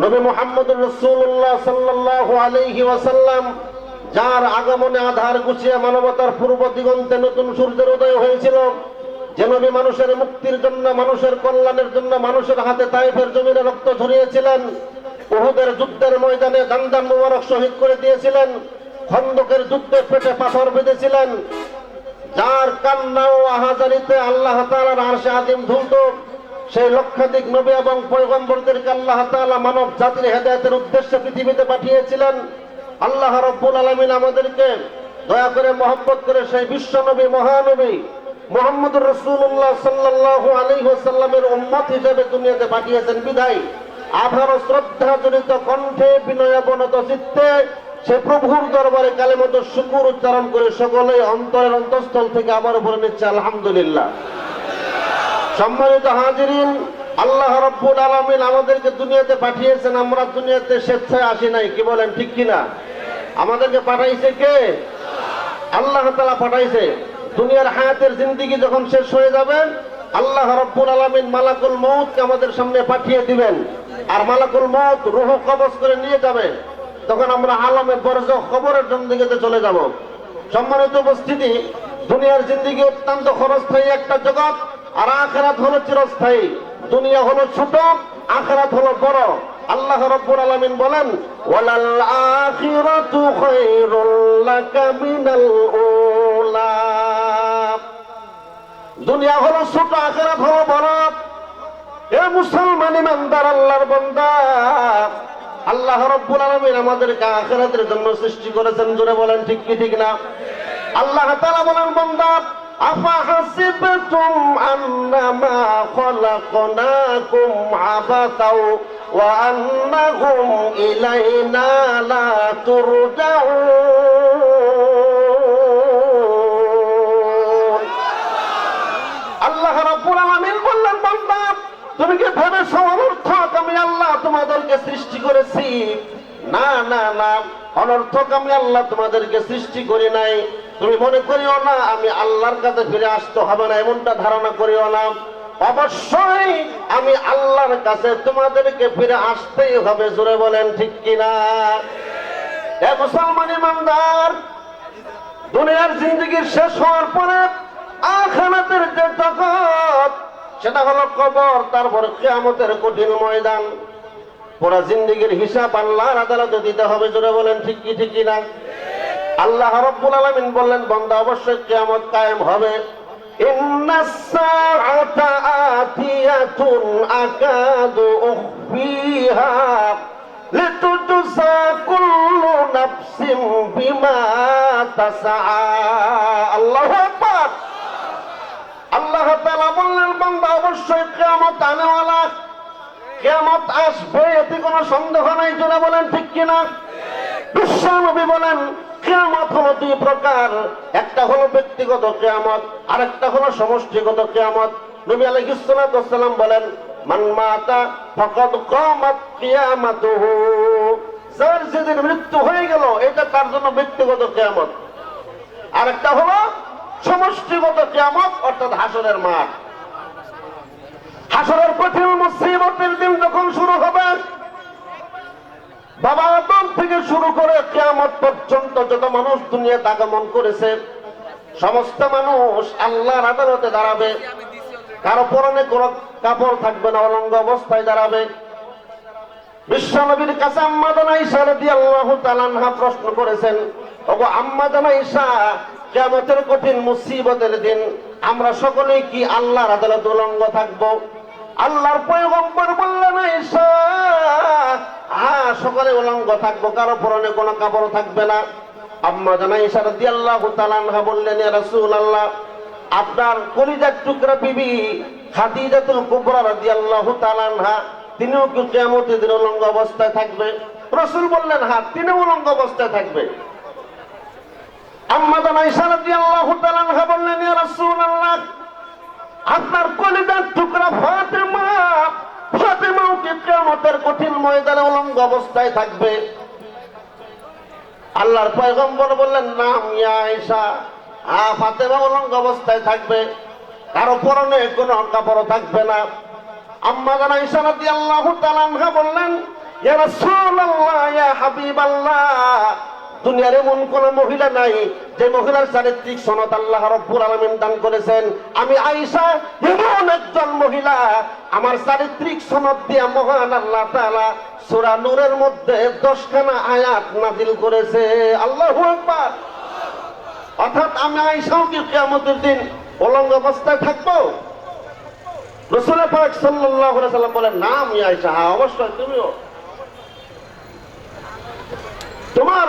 নবী মোহাম্মদ রসুল্লাহ সাল্লাহ আলহি ওয়াসাল্লাম, যার আগমনে আধার গুছিয়ে মানবতার পূর্ব দিগন্তে নতুন সূর্যের উদয় হয়েছিল, যে নবী মানুষের মুক্তির জন্য, মানুষের কল্যাণের জন্য মানুষের হাতে তাইফের জমিনে রক্ত ঝরিয়েছিলেন, উহুদের যুদ্ধের ময়দানে দান্দান মুবারক শহীদ করে দিয়েছিলেন, খন্দকের যুদ্ধে পেটে পাথর বেঁধেছিলেন, যার কান্না ও আহাজারিতে আল্লাহ তাআলার আরশে আদিম ধুলত সেই লক্ষাধিক নবী এবং পয়গম্বরদেরকে আল্লাহ তাআলা মানব জাতির হেদায়েতের উদ্দেশ্যে পৃথিবীতে পাঠিয়েছিলেন। আল্লাহ রব্বুল আলামিন আমাদেরকে দয়া করে মহব্বত করে সেই বিশ্ব নবী, মহানবী মোহাম্মদুর রসুল্লাহ সাল্লাল্লাহু আলাইহি ওয়াসাল্লামের উম্মত হিসেবে দুনিয়াতে পাঠিয়েছেন। বিধায় শ্রদ্ধা জড়িত কণ্ঠে বিনয় বনত চিত্তে সে প্রভুর দরবারে কালেমত শুকুর উচ্চারণ করে সকলে অন্তরের অন্তঃস্থল থেকে আবার উপরে নিচ্ছে আলহামদুলিল্লাহ। সম্মানিত হাজিরিন, আল্লাহ রব্বুল আলমিন আমাদেরকে দুনিয়াতে পাঠিয়েছেন, আমরা দুনিয়াতে স্বেচ্ছায় আসি নাই, কি বলেন, ঠিক কিনা? আমাদেরকে পাঠাইছে কে? আল্লাহ তালা পাঠাইছে। দুনিয়ার হায়াতের জিন্দিগি যখন শেষ হয়ে যাবে, আল্লাহ রব্বুল আলমিন মালাকুল মৌতকে আমাদের সামনে পাঠিয়ে দিবেন। আর মালাকুল মৌত রুহ কবজ করে নিয়ে যাবে। তখন আমরা আলমে বর্জ খবরের জন্দিগিতে চলে যাব। সম্মানিত উপস্থিতি, দুনিয়ার জিন্দিগি অত্যন্ত ক্ষণস্থায়ী একটা জগৎ আর আখেরাত হলো চিরস্থায়ী। দুনিয়া হলো ছোট, আখেরাত হলো বড়। আল্লাহ রব্বুল আলামিন বলেন দুনিয়া হলো ছোট, আখেরাত হলো বড়। এ মুসলমান ইমানদার, আল্লাহর বান্দা। আল্লাহ রব্বুল আলামিন আমাদেরকে আখিরাতের জন্য সৃষ্টি করেছেন, জোরে বলেন ঠিক কি, ঠিক না? আল্লাহ তাআলা বলেন, বান্দা আন্নামা খলাকনাকুম আবাতাও ওয়া আন্নাকুম ইলাইনা লা তুরজাউন আল্লাহ রাব্বুল আলামিন বললেন, বান্দা, তুমি কি ভেবেছো অনর্থক আমি আল্লাহ তোমাদেরকে সৃষ্টি করেছি? না না না অনর্থক আমি আল্লাহ তোমাদেরকে সৃষ্টি করি নাই। তুমি মনে করিও না, আমি আল্লাহর কাছে ফিরে আসতে হবে না, এমনটা ধারণা করিও না। অবশ্যই আমি আল্লাহর কাছে তোমাদেরকে ফিরে আসতেই হবে, জোরে বলেন ঠিক কিনা? এ মুসলমান ইমানদার, দুনিয়ার জিন্দগির শেষ হওয়ার পরে আখানাতের যে জগৎ সেটা হলো কবর, তারপর কেয়ামতের কঠিন ময়দান। পুরা জিন্দগির হিসাব আল্লাহর আদালতে দিতে হবে, জোরে বলেন, ঠিক কি, ঠিক না? আল্লাহ রব্বুল আলামিন বললেন, বন্দা অবশ্যই কিয়ামত কায়েম হবে। আল্লাহু বললেন, বান্দা অবশ্যই কিয়ামত আনেওয়ালা কিয়ামত আসবে, এতে কোনো সন্দেহ নাই, জোরে বলেন ঠিক কিনা? বিশ্বনবী বলেন, কিয়ামত হলো দুই প্রকার। একটা হলো ব্যক্তিগত কিয়ামত, আরেকটা হলো সমষ্টিগত কিয়ামত। নবী ওয়াসসালাম বলেন, মান মাতা ফাকাদ কামাত কিয়ামাতুহু। যার যেদিন মৃত্যু হয়ে গেল, এটা তার জন্য ব্যক্তিগত কেয়ামত। আর একটা হলো সমষ্টিগত কেয়ামত, অর্থাৎ হাসরের মাঠ। হাসরের কঠিন মুসিবতের দিন যখন শুরু হবে, বাবা আদম থেকে শুরু করে কেয়ামত পর্যন্ত যত মানুষ দুনিয়াতে আগমন করেছে, সমস্ত মানুষ আল্লাহর আদালতে দাঁড়াবে। কারও পরনে কোন কাপড় থাকবে না, অলঙ্গ অবস্থায় দাঁড়াবে। বিশ্বনবীর কাছে আম্মাদান আইসা রাদিয়াল্লাহু তাআলা আনহা প্রশ্ন করেছেন, ওগো আম্মাদান ঈশা কেমতের কঠিন মুসিবতের দিন আমরা সকলেই কি আল্লাহর আদালত উলঙ্গ থাকব? আল্লাহর পয়গম্বর বললেন হ্যাঁ সকলে উলঙ্গ থাকব, কারও পরনে কোনো কাপড় থাকবে না। আম্মা জানাই ইশা রাদিয়াল্লাহু তাআলা আনহা বললেন, ইয়া রাসূলুল্লাহ, আপনার কলিজার টুকরা বিবি খাদিজাতুল কুবরা রাদিয়াল্লাহু তাআলা আনহা, তিনিও কি কিয়ামতের দিন উলঙ্গ অবস্থায় থাকবে? রাসূল বললেন হ্যাঁ তিনিও উলঙ্গ অবস্থায় থাকবে। আম্মা জানাই ইশা রাদিয়াল্লাহু তাআলা আনহা বললেন, ইয়া রাসূলুল্লাহ আপনার কলিদার টুকরা ফাতেমা। ফাতেমাও কি কিয়ামতের কঠিন ময়দানে উলঙ্গ অবস্থায় থাকবে? আল্লাহর পয়গম্বর বললেন, নাম ইয়া আয়েশা হা ফাতেমা উলঙ্গ অবস্থায় থাকবে। কারও পরনে কোনো কাপড় থাকবে না। আম্মা জান আয়েশা রাদিয়াল্লাহু তাআলা বললেন, ইয়া রাসূলুল্লাহ, ইয়া হাবিবাল্লাহ দুনিয়ার এমন কোন মহিলা নাই। যে মহিলার চারিত্রিক সনদ আল্লাহ রব্বুল আলামিন দান করেছেন। আমি আয়েশা, এমন একজন মহিলা, আমার চারিত্রিক সনদ দিয়ে মহান আল্লাহ তাআলা সূরা নূরের মধ্যে 10 খানা আয়াত নাজিল করেছে। আল্লাহু আকবার। অর্থাৎ আমি আয়েশাও কি কিয়ামতের দিন উলঙ্গ অবস্থায় থাকব? রসুল পাক আলাইহি সাল্লাম বলেন না আমি আয়েশা হ্যাঁ অবশ্যই তুমিও। তোমার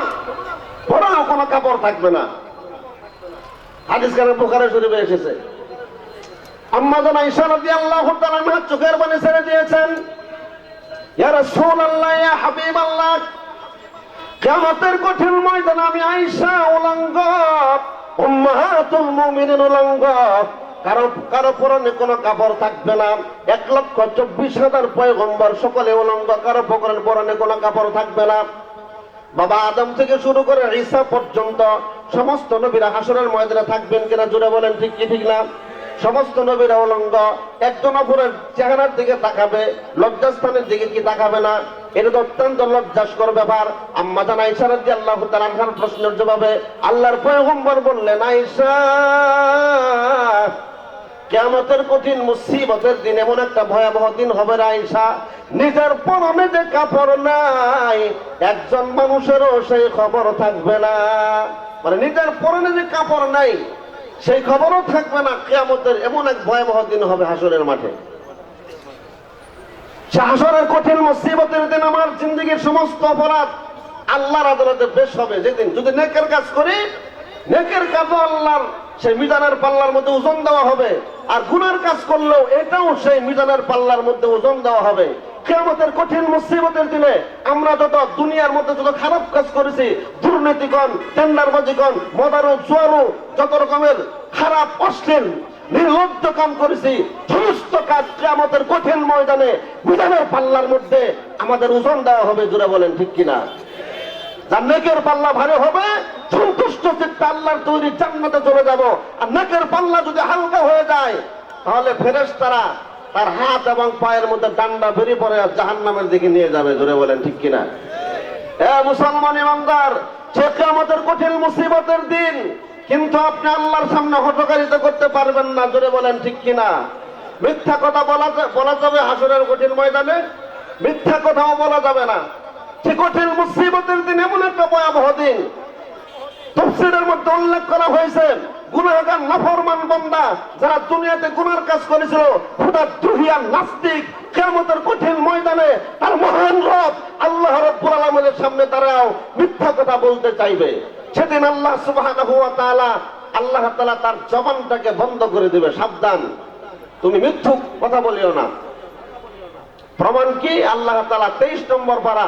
কোনো কাপড় থাকবে না। হাদিস কানে বুখারী শরীফে এসেছে। আম্মা জান আয়েশা রাদিয়াল্লাহু তাআলা আনহা চোখের পানি ছেড়ে দিয়েছেন। কঠিন আমি উলঙ্গ মুমিনিন উলঙ্গ। কারও কারও পরনে কোনো কাপড় থাকবে না। এক লক্ষ চব্বিশ হাজার পয়গম্বর সকলে উলঙ্গ, কারও পরনে কোনো কাপড় থাকবে না। বাবা আদম থেকে শুরু করে ঈসা পর্যন্ত সমস্ত নবীরা হাসরের ময়দানে থাকবেন কিনা জুড়ে বলেন ঠিক কি, ঠিক না? সমস্ত নবীরা উলঙ্গ, একজন অপরের চেহারার দিকে তাকাবে, লজ্জাস্থানের দিকে কি তাকাবে না? এটা তো অত্যন্ত লজ্জাস্কর ব্যাপার। আম্মা জান আয়েশা রাদিয়াল্লাহু তাআলা আনহার প্রশ্নের জবাবে আল্লাহর পয়গম্বর বললেন, আয়েশা কেয়ামতের কঠিন মুসিবতের দিন এমন একটা ভয়াবহ দিন হবে আয়েশা নিজের পরনে যে কাপড় নাই, একজন মানুষেরও সেই খবর থাকবে না। মানে নিজের পরনে যে কাপড় নাই, সেই খবরও থাকবে না। কেয়ামতের এমন এক ভয়াবহ দিন হবে হাসরের মাঠে। হাসরের কঠিন মুসিবতের দিন আমার জিন্দগির সমস্ত অপরাধ আল্লাহর আদালতে বেশ হবে। যেদিন যদি নেকের কাজ করি, নেকের কাজও আল্লাহর সেই মিজানের পাল্লার মধ্যে ওজন দেওয়া হবে। আর গুনার কাজ করলেও এটাও সেই মিজানের পাল্লার মধ্যে ওজন দেওয়া হবে। কেয়ামতের কঠিন মুসিবতের দিনে আমরা যত দুনিয়ার মধ্যে যত খারাপ কাজ করেছি দুর্নীতিকণ টেন্ডারবাজিকণ মদারু, জোয়ারু, যত রকমের খারাপ, অশ্লীল, নির্লজ্জ কাম করেছি, সমস্ত কাজ কেয়ামতের কঠিন ময়দানে মিজানের পাল্লার মধ্যে আমাদের ওজন দেওয়া হবে জুড়ে বলেন ঠিক কিনা? যার নেকের পাল্লা ভারী হবে সন্তুষ্ট চিত্তে আল্লাহর তৈরি জান্নাতে চলে যাব। আর নেকের পাল্লা যদি হালকা হয়ে যায়, তাহলে ফেরেস তারা তার হাত এবং পায়ের মধ্যে ডান্ডা বেরিয়ে পড়ে আর জাহান নামের দিকে নিয়ে যাবে। জোরে বলেন, ঠিক কিনা? এ মুসলমান ইমানদার সে আমাদের কঠিন মুসিবতের দিন, কিন্তু আপনি আল্লাহর সামনে হটকারিতা করতে পারবেন না। জোরে বলেন, ঠিক কিনা? মিথ্যা কথা বলা বলা যাবে হাসরের কঠিন ময়দানে, মিথ্যা কথাও বলা যাবে না। সে কঠিন মুসিবতের দিন এমন একটা ভয়াবহ দিন। তফসিরের মধ্যে উল্লেখ করা হয়েছে, গুনাহগার, নাফরমান বান্দা যারা দুনিয়াতে গুনার কাজ করেছিল, খোদা দ্রোহিয়া নাস্তিক, কিয়ামতের কঠিন ময়দানে তার মহান রব আল্লাহ রব্বুল আলামিনের সামনে তারাও মিথ্যা কথা বলতে চাইবে। সেদিন আল্লাহ তাআলা আল্লাহ তাআলা তার জবানটাকে বন্ধ করে দিবে, সাবধান। তুমি মিথ্যুক কথা বলিও না। প্রমাণ কি? আল্লাহ তালা তেইশ নম্বর পারা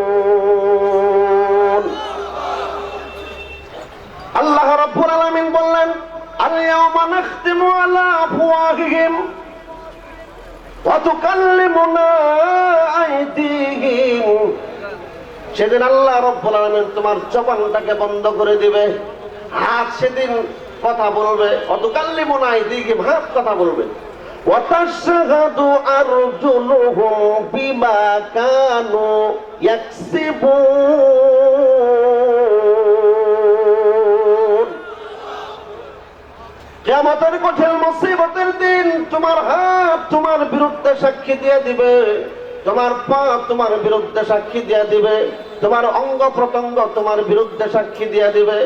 আল-ইয়াওমা নাখতিমু আলা আফওয়াহিহিম وتكلمنا أيديهم সেদিন আল্লাহ রব্বুল আলামিন তোমার জবানটাকে বন্ধ করে দিবে হাত সেদিন কথা বলবে অতুকাল্লিমুনা আইদিহিম হাত কথা বলবে وتشهد أرجلهم بما كانوا يكسبون কেমতের কঠিন মুসিবতের দিন তোমার হাত তোমার বিরুদ্ধে সাক্ষী দিয়ে দিবে। তোমার পা তোমার বিরুদ্ধে সাক্ষী দিয়ে দিবে। তোমার অঙ্গ প্রত্যঙ্গ তোমার বিরুদ্ধে সাক্ষী দিয়ে দিবে।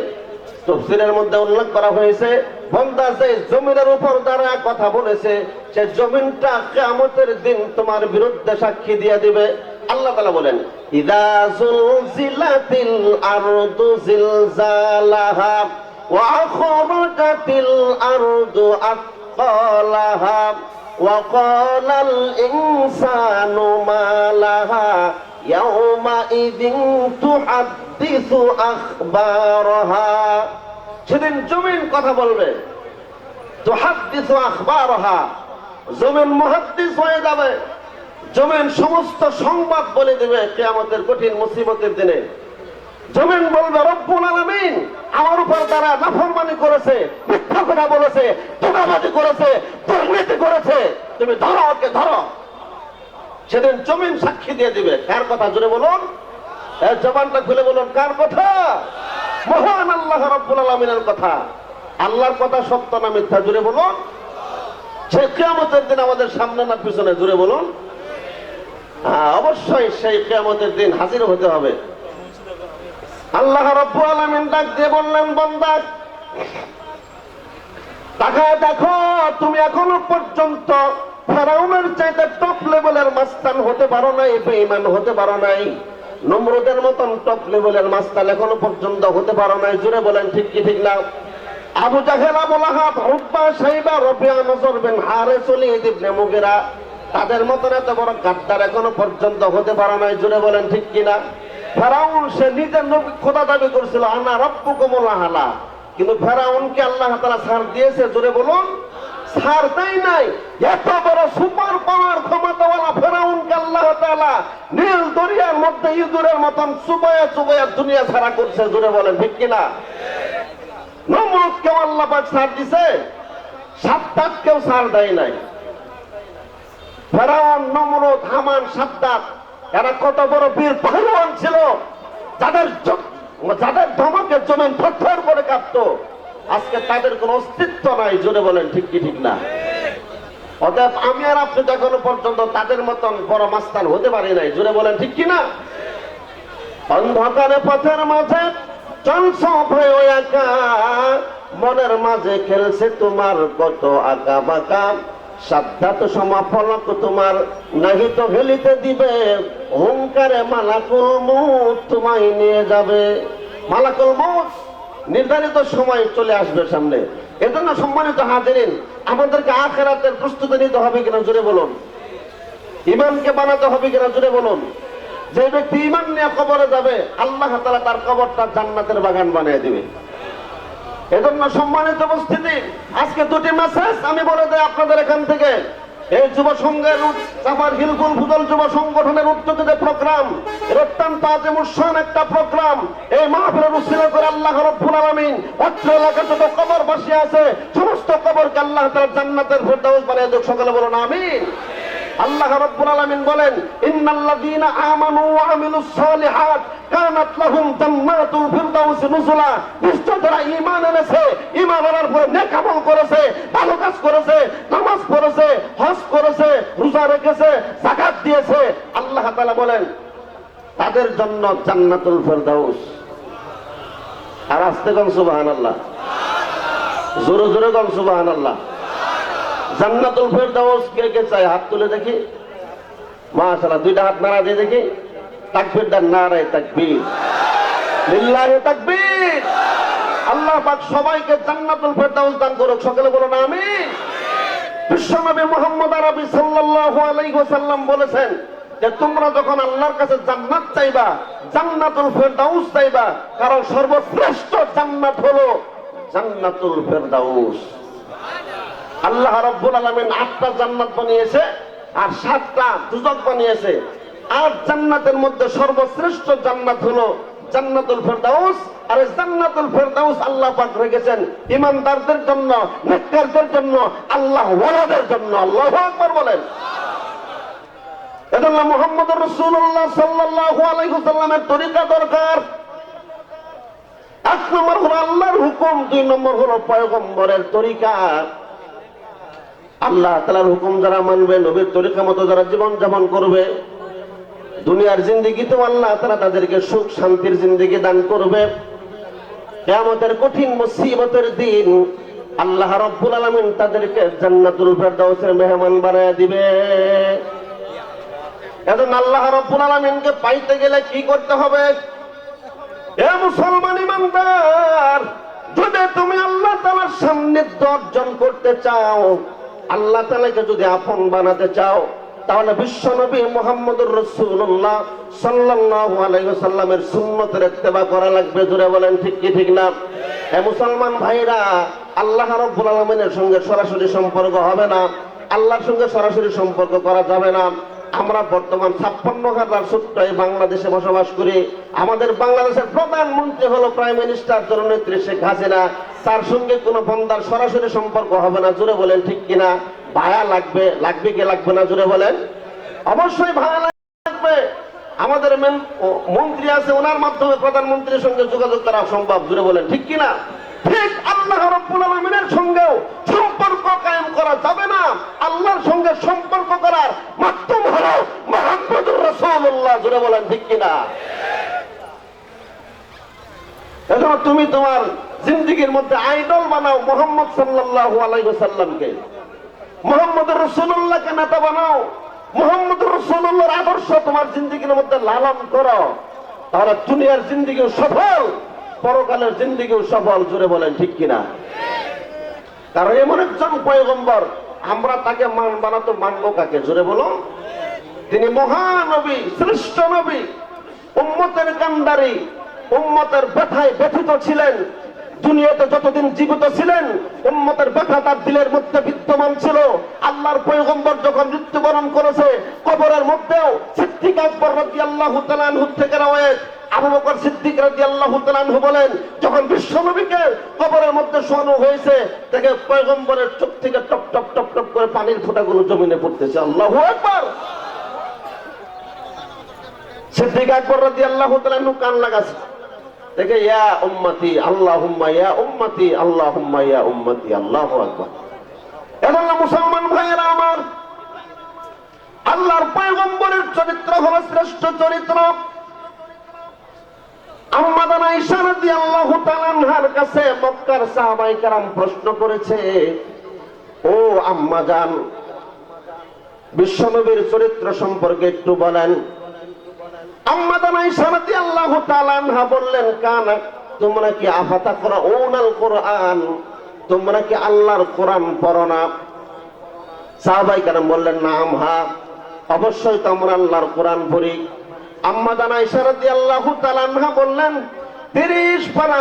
তফসিলের মধ্যে উল্লেখ করা হয়েছে, বন্দা যে জমিনের উপর দ্বারা কথা বলেছে, সে জমিনটা কেমতের দিন তোমার বিরুদ্ধে সাক্ষী দিয়ে দিবে। আল্লাহ তালা বলেন, ইদা জুলজিলাতিল আরদু জিলজালাহা। وأخرجت الأرض أثقالها وقال الإنسان ما لها يومئذ تحدث أخبارها সেদিন জমিন কথা বলবে তুহাদ্দিসু আখবারহা জমিন মুহাদ্দিস হয়ে যাবে জমিন সমস্ত সংবাদ বলে দেবে কিয়ামতের কঠিন মুসিবতের দিনে জমিন বলবে, রব্বুল আলামিন আমার উপর তারা নাফরমানি করেছে, মিথ্যা কথা বলেছে ধোকাবাজি করেছে, দুর্নীতি করেছে। তুমি ধরো, ওকে ধরো। সেদিন জমিন সাক্ষী দিয়ে দিবে। কার কথা জুড়ে বলুন? জবানটা খুলে বলুন, কার কথা? মহান আল্লাহ রব্বুল আলমিনের কথা। আল্লাহর কথা সত্য না মিথ্যা জুড়ে বলুন। সে কেয়ামতের দিন আমাদের সামনে না পিছনে জুড়ে বলুন। হ্যাঁ অবশ্যই সেই কেয়ামতের দিন হাজির হতে হবে। আল্লাহ রব্বুল আলমিন ডাক দিয়ে বললেন, বন্দা তাকা দেখো, তুমি এখনও পর্যন্ত ফেরাউনের চাইতে টপ লেভেলের মাস্তান হতে পারো নাই, বেঈমান হতে পারো নাই, নমরুদের মতন টপ লেভেলের মাস্তান এখনও পর্যন্ত হতে পারো নাই। জুড়ে বলেন, ঠিক কি ঠিক না? আবু জাহেল লাহাব হুব্বা সাইবা রবিয়া, নজর বিন হারে ওয়ালিদ ইবনে মুগিরা, তাদের মতন এত বড় গাদ্দার এখনও পর্যন্ত হতে পারো নাই। জুড়ে বলেন, ঠিক কিনা ফেরাউন, সে নিজের নবী খোদা দাবি করছিল, আনা রব্বুকুমুল আলা কিন্তু ফেরাউনকে আল্লাহ তাআলা ছাড় দিয়েছে জুড়ে বলুন। ছাড় দেয় নাই। এত বড় সুপার পাওয়ার ক্ষমতাওয়ালা ফেরাউনকে আল্লাহ তাআলা নীল দরিয়ার মধ্যে ইঁদুরের মতন চুবায়া চুবায়া দুনিয়া ছাড়া করছে জুড়ে বলেন, ঠিক কিনা? নমরুদ কেউ আল্লাহ পাক ছাড় দিছে? সাত্তাত কেউ ছাড় দেয় নাই। ফেরাউন, নমরুদ, হামান, সাদ্দাত এরা কত বড় বীর পাহলওয়ান ছিল, যাদের যাদের ধমকে জমিন থরথর করে কাঁপতো। আজকে তাদের কোনো অস্তিত্ব নাই, জোরে বলেন, ঠিক কি ঠিক না? অতএব আমি আর আপনি এখনও পর্যন্ত তাদের মতন বড় মাস্তান হতে পারি নাই, জোরে বলেন, ঠিক কি না? অন্ধকারে পথের মাঝে মনের মাঝে খেলছে তোমার কত আঁকা বাঁকা সাধ্যাত সমাফলক তোমার নাহি তো হেলিতে দিবে। হুঙ্কারে মালাকুল মুত তোমায় নিয়ে যাবে। মালাকুল মুত নির্ধারিত সময় চলে আসবে সামনে। এজন্য সম্মানিত হাজিরিন, আমাদেরকে আখেরাতের প্রস্তুতি নিতে হবে কিনা জুড়ে বলুন। ইমানকে বানাতে হবে কিনা জুড়ে বলুন। যে ব্যক্তি ইমান নিয়ে কবরে যাবে, আল্লাহ তালা তার কবরটা জান্নাতের বাগান বানিয়ে দিবে। এজন্য সম্মানিত উপস্থিতি, আজকে দুটি মেসেজ আমি বলে দেয় আপনাদের এখান থেকে। এই যুব সংঘের চাপার হিলকুল ফুদল যুব সংগঠনের যে প্রোগ্রাম এর অত্যন্ত আজিমুসান একটা প্রোগ্রাম এই মাহফিলের উচ্ছিল করে আল্লাহ রব্বুল আলামিন অত্র এলাকার যত কবর বসে আছে, সমস্ত কবরকে আল্লাহ তাআলা জান্নাতের ফেরদাউস বানিয়ে দেখ সকালে বলুন, আমিন। আল্লাহ রাব্বুল আলামিন বলেন, ইন্নাল্লাযীনা আমানু ওয়া আমিলুস সালিহাত কানাত লাহুম জান্নাতুল ফিরদাউস নুজুলা। নিশ্চয় যারা ঈমান এনেছে, ঈমান আনার পরে নেক আমল করেছে, ভালো কাজ করেছে, নামাজ পড়েছে, হজ করেছে, রোজা রেখেছে, যাকাত দিয়েছে। আল্লাহ তাআলা বলেন, তাদের জন্য জান্নাতুল ফিরদাউস। আর আস্তে কোন সুবহানাল্লাহ। জোরে জোরে কোন সুবহানাল্লাহ। জান্নাতুল ফেরদাউস, কে কে চায় হাত তুলে দেখি। মাশাআল্লাহ, দুইটা হাত নাড়া দিয়ে দেখি। তাকবীর দেন, নারায়ে তাকবীর। লিল্লাহি তাকবীর। আল্লাহ পাক সবাইকে জান্নাতুল ফেরদাউস দান করুক, সকলে বলুন আমিন। বিশ্বনবী মুহাম্মদ আরবি সাল্লাল্লাহু আলাইহি ওয়াসাল্লাম বলেছেন যে, তোমরা যখন আল্লাহর কাছে জান্নাত চাইবা, জান্নাতুল ফেরদাউস চাইবা, কারণ সর্বশ্রেষ্ঠ জান্নাত হলো জান্নাতুল ফেরদাউস। আল্লাহ রব্বুল আলমিন আটটা জান্নাত বানিয়েছে আর সাতটা দুজক বানিয়েছে। আর জান্নাতের মধ্যে সর্বশ্রেষ্ঠ জান্নাত হলো জান্নাতুল ফেরদাউস। আর জান্নাতুল ফেরদাউস আল্লাহ পাক রেখেছেন ইমানদারদের জন্য, নেককারদের জন্য, আল্লাহ ওয়ালাদের জন্য। আল্লাহ আকবার বলেন। এজন্য মোহাম্মদ রসুল্লাহ সাল্লাল্লাহু আলাইহি সাল্লামের তরিকা দরকার। এক নম্বর হলো আল্লাহর হুকুম, দুই নম্বর হলো পয়গম্বরের তরিকা। আল্লাহ তালার হুকুম যারা মানবে, নবীর তরিকা মতো যারা জীবন যাপন করবে, দুনিয়ার জিন্দিগিতেও আল্লাহ তারা তাদেরকে সুখ, শান্তির জিন্দিগি দান করবে। কেয়ামতের কঠিন মুসিবতের দিন আল্লাহ রব্বুল আলমিন তাদেরকে জান্নাতুল ফেরদাউসের মেহমান বানায় দিবে। এখন আল্লাহ রব্বুল আলমিনকে পাইতে গেলে কি করতে হবে? এ মুসলমান ইমানদার, যদি তুমি আল্লাহ তালার সান্নিধ্য অর্জন করতে চাও আল্লাহ তালাকে যদি আপন বানাতে চাও, তাহলে বিশ্বনবী মোহাম্মদুর রসুল্লাহ সাল্লাল্লাহু আলাইসাল্লামের সুন্নতের একতেবা করা লাগবে। জুড়ে বলেন, ঠিক কি, ঠিক না? এ মুসলমান ভাইরা, আল্লাহ রব্বুল আলমিনের সঙ্গে সরাসরি সম্পর্ক হবে না। আল্লাহর সঙ্গে সরাসরি সম্পর্ক করা যাবে না। আমরা বর্তমান ছাপ্পান্ন হাজার এই বাংলাদেশে বসবাস করি। আমাদের বাংলাদেশের প্রধানমন্ত্রী হলো প্রাইম মিনিস্টার জননেত্রী শেখ হাসিনা। তার সঙ্গে কোনো বন্দার সরাসরি সম্পর্ক হবে না জুড়ে বলেন, ঠিক কিনা? ভায়া লাগবে লাগবে কি লাগবে না জুড়ে বলেন? অবশ্যই ভায়া লাগবে। আমাদের মেন মন্ত্রী আছে, ওনার মাধ্যমে প্রধানমন্ত্রীর সঙ্গে যোগাযোগ করা সম্ভব জুড়ে বলেন, ঠিক কিনা? ঠিক আল্লাহ রব্বুল আলমিনের সঙ্গেও সম্পর্ক কায়েম করা যাবে না। আল্লাহর সঙ্গে সম্পর্ক করার মাধ্যম হলো মোহাম্মদুর রাসূলুল্লাহ জুড়ে বলেন ঠিক কিনা? এজন্য তুমি তোমার জিন্দিগির মধ্যে আইডল বানাও মোহাম্মদ সাল্লাল্লাহু আলাইহি সাল্লামকে মোহাম্মদ রসুল্লাহকে নেতা বানাও। মোহাম্মদ রসুল্লাহর আদর্শ তোমার জিন্দিগির মধ্যে লালন করো। তাহলে দুনিয়ার জিন্দিগিও সফল। পরকালের জিন্দিগিও সফল জুড়ে বলেন, ঠিক কিনা? কারণ এমন একজন পয়গম্বর, আমরা তাকে মান, বানাতো মানবো কাকে? জুড়ে বলো তিনি মহানবী, শ্রেষ্ঠ নবী, উম্মতের কান্ডারি, উম্মতের ব্যথায় ব্যথিত ছিলেন। দুনিয়াতে যতদিন জীবিত ছিলেন, উম্মতের ব্যথা তার দিলের মধ্যে বিদ্যমান ছিল। আল্লাহর পয়গম্বর যখন মৃত্যুবরণ করেছে, কবরের মধ্যেও সিদ্দিক আকবর রাদিয়াল্লাহু তাআলা থেকে রওয়ায়াত। আবু বকর সিদ্দিক বলেন, যখন বিশ্বনবীকে কবরের মধ্যে শোয়ানো হয়েছে, তাকে পয়গম্বরের চোখ থেকে টপ টপ টপ টপ করে পানির ফোঁটাগুলো জমিনে পড়তেছে। আল্লাহু সিদ্দিক আকবর তাআলা কান লাগাছে। দেখে, ইয়া উম্মতি ইয়া উম্মতি ইয়া উম্মতি, আল্লাহু আকবার। মুসলমান ভাইয়েরা আমার, আল্লাহর পয়গম্বরের চরিত্র হলো শ্রেষ্ঠ চরিত্র। আম্মাদান কাছে করেছে, ও আম্মাজান, বিশ্বনবীর চরিত্র সম্পর্কে একটু বলেন। আম্মাদান বললেন, কানা, তোমরা কি আফাতা কোরআনাল কোরআন, তোমরা কি আল্লাহর কোরআন পর না? সাহবাই কেরাম বললেন, নাম, হা, অবশ্যই তো আমরা আল্লাহর কোরআন পড়ি। বললেন, তিরিশ পারা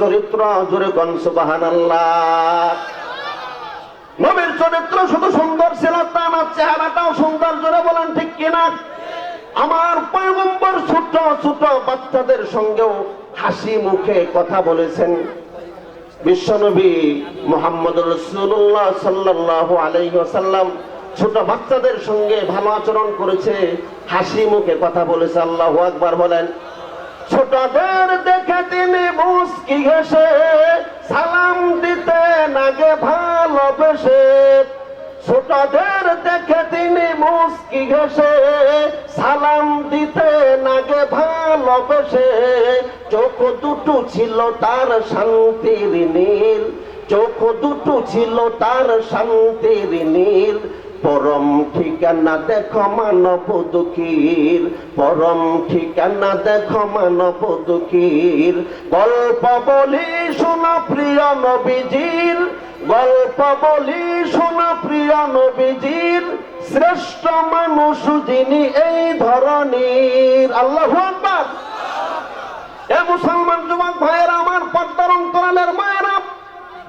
চরিত্র। জোরে আল্লাহ নবীর চরিত্র শুধু সুন্দর ছিল চেহারাটাও সুন্দর, জোরে বলেন ঠিক আমার ছোট ছোট বাচ্চাদের সঙ্গেও হাসি মুখে কথা বলেছেন। বিশ্বনবী মোহাম্মদ রসুল্লাহ সাল্লাহ আলাইসাল্লাম ছোট বাচ্চাদের সঙ্গে ভালো আচরণ করেছে হাসি মুখে কথা বলেছে, আল্লাহ আকবার বলেন। ছোটদের দেখে তিনি মুস্কি ঘেসে সালাম দিতে নাগে ভালোবেসে। ছোটদের দেখে তিনি মুস্কি ঘেসে সালাম দিতে নাগে ভালোবেসে। চোখ দুটো ছিল তার শান্তির নীল, চোখ দুটো ছিল তার শান্তির নীল। পরম ঠিকানা দেখো মানব দুঃখীর। পরম ঠিকানা দেখো মানব দুঃখীর। গল্প বলি শোনা প্রিয় নবীজির। গল্প বলি শোনা প্রিয় নবীজির। শ্রেষ্ঠ মানুষ যিনি এই ধরনের আল্লাহ এ মুসলমান যুবক ভাইয়েরা, আমার পদ্মার অন্তরালের মায়েরা,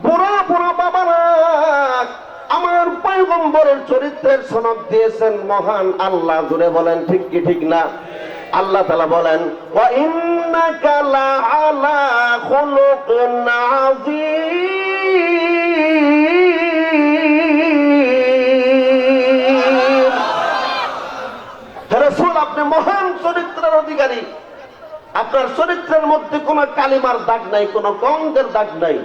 বুড়া বুড়া বাবারা আমার পয়গম্বরের চরিত্রের সনদ দিয়েছেন মহান আল্লাহ। জুড়ে বলেন, ঠিক কি, ঠিক না? আল্লাহ তালা বলেন আপনি মহান চরিত্রের অধিকারী। আপনার চরিত্রের মধ্যে কোনো কালিমার দাগ নাই, কোনো কঙ্গের দাগ নাই।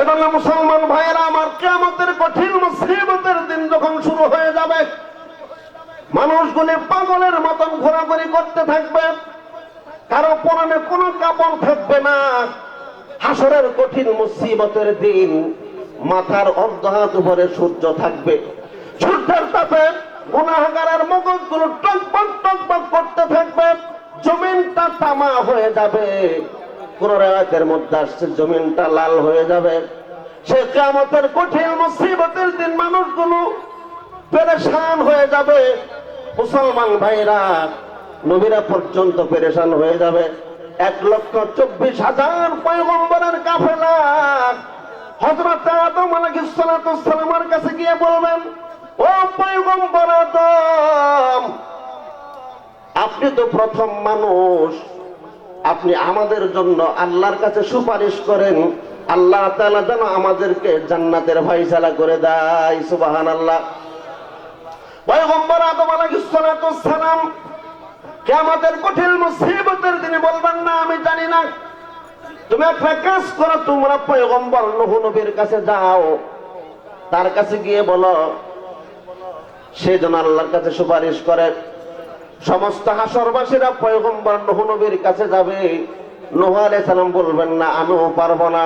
এজন্য মুসলমান ভাইয়েরা, আমার কেমতের কঠিন মুসিবতের দিন যখন শুরু হয়ে যাবে, মানুষগুলি পাগলের মতন ঘোরাঘুরি করতে থাকবে। কারও পরনে কোনো কাপড় থাকবে না। হাসরের কঠিন মুসিবতের দিন মাথার অর্ধ হাত উপরে সূর্য থাকবে। সূর্যের তাপে গুনাহগারের মগজগুলো টকবক টকবক করতে থাকবে। জমিনটা তামা হয়ে যাবে। কোন রেওয়াতের মধ্যে আসছে, জমিনটা লাল হয়ে যাবে। সে কেমতের কঠিন মুসিবতের দিন মানুষগুলো পেরেশান হয়ে যাবে। মুসলমান ভাইরা, নবীরা পর্যন্ত পেরেশান হয়ে যাবে। এক লক্ষ চব্বিশ হাজার পয়গম্বরের কাফেলা হজরত আদম আলাইহিসসালামের কাছে গিয়ে বলবেন, ও পয়গম্বর আদম, আপনি তো প্রথম মানুষ আপনি আমাদের জন্য আল্লাহর কাছে সুপারিশ করেন, আল্লাহ তাআলা যেন আমাদেরকে জান্নাতের ফাইসালা করে দেয় আলাইহিস সালাম কিয়ামতের কঠিন বলবেন, না, আমি জানি না। তুমি একটা করো, তোমরা কাছে যাও। তার কাছে গিয়ে বলো আল্লাহর কাছে সুপারিশ করে। সমস্ত হাসরবাসীরা পয়গম্বর নূহ নবীর কাছে যাবে। নূহ সালাম বলবেন, না, আমিও পারব না।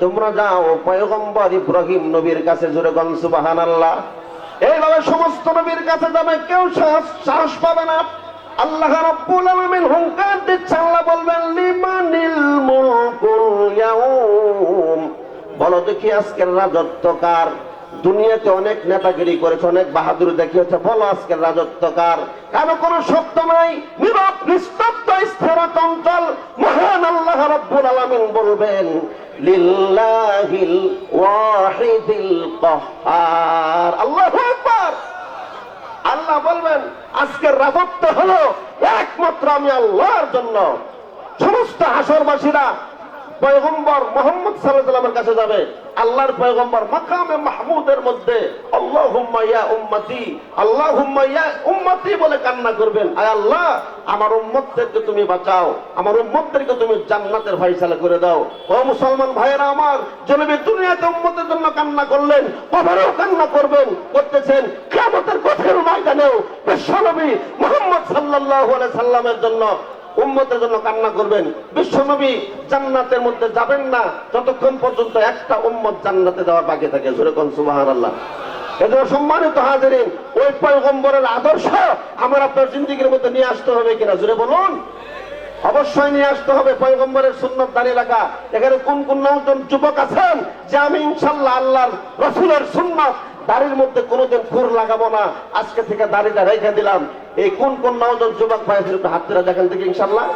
তোমরা যাও, পয়গম্বর ইব্রাহিম নবীর কাছে জুড়ে গন সুবহানাল্লাহ। এইভাবে সমস্ত নবীর কাছে যাবে, কেউ সাহস সাহস পাবে না। আল্লাহ রাব্বুল আলামিন হুঙ্কার দিচ্ছে আল্লাহ বলবেন, লিমানিল মুলকুল ইয়াউম? বলো দেখি আজকের রাজত্ব কার? দুনিয়াতে অনেক নেতাগিরি করেছে, অনেক বাহাদুর দেখিয়েছে, বলো আজকের রাজত্ব কার? কোনো শব্দ নাই, নীরব, নিস্তব্ধ, স্থির, চঞ্চল, মহান আল্লাহ রাব্বুল আলামিন বলবেন, লিল্লাহিল ওয়াহিদিল কাহ্হার আল্লাহু বলবেন, আজকের রাজত্ব হলো একমাত্র আমি আল্লাহর জন্য। সমস্ত হাসরবাসীরা পয়গম্বর মোহাম্মদ সাল্লামের কাছে যাবে। আল্লাহর পয়গম্বর মাকামে মাহমুদের মধ্যে, আল্লাহুম্মা ইয়া উম্মতি, আল্লাহুম্মা ইয়া উম্মতি বলে কান্না করবেন। আয় আল্লাহ, আমার উম্মতদেরকে তুমি বাঁচাও, আমার উম্মতদেরকে তুমি জান্নাতের ফয়সালা করে দাও। ও মুসলমান ভাইয়েরা আমার, জনবী দুনিয়াতে উম্মতের জন্য কান্না করলেন কবরেও কান্না করবেন, করতেছেন। কিয়ামতের কঠিন ময়দানেও বিশ্বনবী মুহাম্মদ সাল্লাল্লাহু আলাইহি সাল্লামের জন্য উম্মতের জন্য কান্না করবেন। বিশ্বনবী জান্নাতের মধ্যে যাবেন না, যতক্ষণ পর্যন্ত একটা উম্মত জান্নাতে যাওয়ার বাকি থাকে। যেরকম সুবাহান আল্লাহ এজন্য সম্মানিত হাজিরিন, ওই পয়গম্বরের আদর্শ আমার আপনার জিন্দিগির মধ্যে নিয়ে আসতে হবে কিনা? জুড়ে বলুন। অবশ্যই নিয়ে আসতে হবে। পয়গম্বরের সুন্নত দাঁড়িয়ে রাখা। এখানে কোন কোন নজন যুবক আছেন যে আমি ইনশাল্লাহ আল্লাহর রসুলের সুন্নত দাড়ির মধ্যে কোনোদিন খুর লাগাবো না। আজকে থেকে দাড়িটা রেখে দিলাম। এই কোন কোন নজন যুবক ভাইদের একটু হাত দেখেন দেখি ইনশাল্লাহ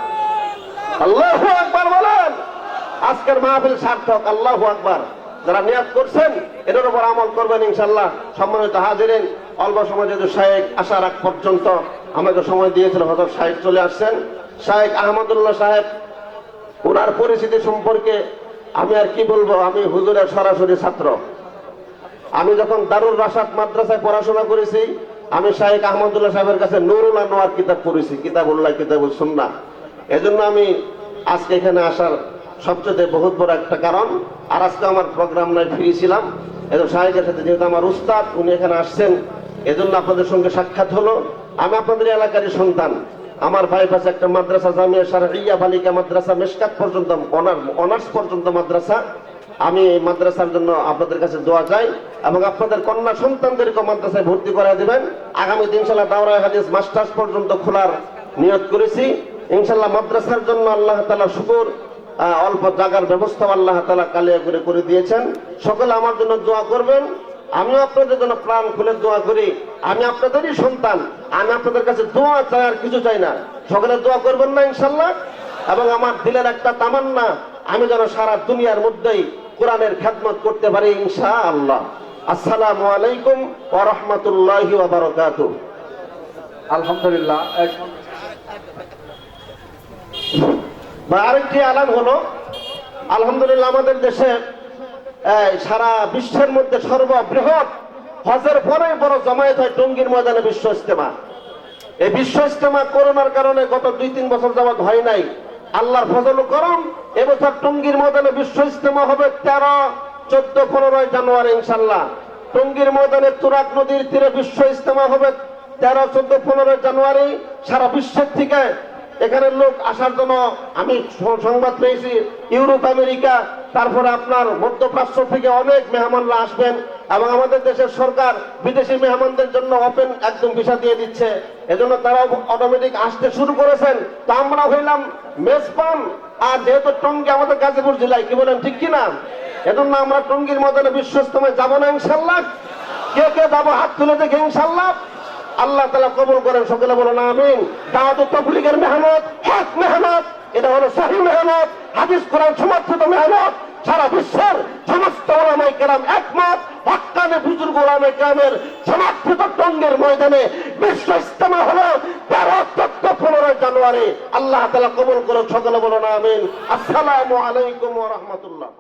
আল্লাহু আকবার বলেন। আজকের মাহফিল সার্থক, আল্লাহ আকবার। যারা নিয়াত করছেন এটার উপর আমল করবেন ইনশাল্লাহ সম্মানিত হাজিরেন, অল্প সময় যেহেতু শাহেক আসার আগ পর্যন্ত আমাকে সময় দিয়েছিল হয়তো সাহেব চলে আসছেন। শাহেক আহমদুল্লাহ সাহেব ওনার পরিস্থিতি সম্পর্কে আমি আর কি বলব? আমি হুজুরের সরাসরি ছাত্র। আমি যখন দারুল রাশাদ মাদ্রাসায় পড়াশোনা করেছি, আমি শাহেক আহমদুল্লাহ সাহেবের কাছে নুরুল আনোয়ার কিতাব পড়েছি কিতাব কিতাবুল্লাহ কিতাবুল সুন্না এজন্য আমি আজকে এখানে আসার সবচেয়ে বহুত বড় একটা কারণ, আর আজকে আমার প্রোগ্রাম নাই ফ্রি ছিলাম এজন্য শাহেকের সাথে যেহেতু আমার উস্তাদ, উনি এখানে আসছেন, এজন্য আপনাদের সঙ্গে সাক্ষাৎ হলো। আমি আপনাদের এলাকারই সন্তান। আমার বাইপাসে একটা মাদ্রাসা, জামিয়া সারহিয়া বালিকা মাদ্রাসা, মেশকাত পর্যন্ত অনার অনার্স পর্যন্ত মাদ্রাসা। আমি এই মাদ্রাসার জন্য আপনাদের কাছে দোয়া চাই এবং আপনাদের কন্যা সন্তানদেরকে মাদ্রাসায় ভর্তি করা দিবেন। আগামী ইনশাল্লাহ দাওরা হাদিস মাস্টার্স পর্যন্ত খোলার নিয়ত করেছি। ইনশাল্লাহ মাদ্রাসার জন্য আল্লাহ তালা শুকুর অল্প জায়গার ব্যবস্থা আল্লাহ তালা কালিয়া করে করে দিয়েছেন। সকলে আমার জন্য দোয়া করবেন। আমিও আপনাদের জন্য প্রাণ খুলে দোয়া করি। আমি আপনাদেরই সন্তান। আমি আপনাদের কাছে দোয়া চাই আর কিছু চাই না। সকলে দোয়া করবেন না ইনশাল্লাহ এবং আমার দিলের একটা তামান্না। আমি যেন সারা দুনিয়ার মধ্যেই কোরআনের খেদমত করতে পারি ইনশাআল্লাহ। আসসালামু আলাইকুম ওয়া রাহমাতুল্লাহি ওয়া বারাকাতুহু। আলহামদুলিল্লাহ বা আরেকটি আলান হলো আলহামদুলিল্লাহ আমাদের দেশে সারা বিশ্বের মধ্যে সর্ববৃহৎ হজের পরে বড় জমায়েত হয় টঙ্গীর ময়দানে বিশ্ব ইস্তেমা এই বিশ্ব ইস্তেমা করোনার কারণে গত দুই তিন বছর যাবৎ হয় নাই। আল্লাহর ফজল করম এবছর টঙ্গীর ময়দানে বিশ্ব ইস্তেমা হবে তেরো, চোদ্দ, পনেরোই জানুয়ারি ইনশাল্লাহ টঙ্গীর ময়দানে তুরাক নদীর তীরে বিশ্ব ইস্তেমা হবে তেরো, চোদ্দ, পনেরোই জানুয়ারি, সারা বিশ্বের থেকে। এখানে লোক আসার জন্য আমি সংবাদ পেয়েছি, ইউরোপ, আমেরিকা, তারপরে আপনার মধ্যপ্রাচ্য থেকে অনেক মেহমানরা আসবেন। এবং আমাদের দেশের সরকার বিদেশি মেহমানদের জন্য ওপেন একদম ভিসা দিয়ে দিচ্ছে। এজন্য তারা অটোমেটিক আসতে শুরু করেছেন। তা আমরা হইলাম মেজবান আর যেহেতু টঙ্গি আমাদের গাজীপুর জেলায়, কি বলেন, ঠিক কিনা? এজন্য আমরা টঙ্গীর ময়দানে বিশ্ব ইস্তেমায় যাব না, ইনশাল্লাহ। কে কে যাব, হাত তুলে দেখে, ইনশাল্লাহ। আল্লাহ তালা কবুল করেন, সকলে বলো বলেন, আমিন। দাওয়াত তবলিগের মেহনত, হক মেহনত, এটা হলো সহি মেহনত, হাদিস কোরআন সমর্থিত মেহনত। সারা বিশ্বের সমস্ত ওলামাই কেরাম একমত, হকানে বুজুর্গ ওলামাই কেরামের সমর্থিত টঙ্গের ময়দানে বিশ্ব ইস্তেমা হলো তেরো চোদ্দ পনেরোই জানুয়ারি। আল্লাহ তালা কবল করো সকলে বলুন আমিন। আসসালামু আলাইকুম রাহমাতুল্লাহ।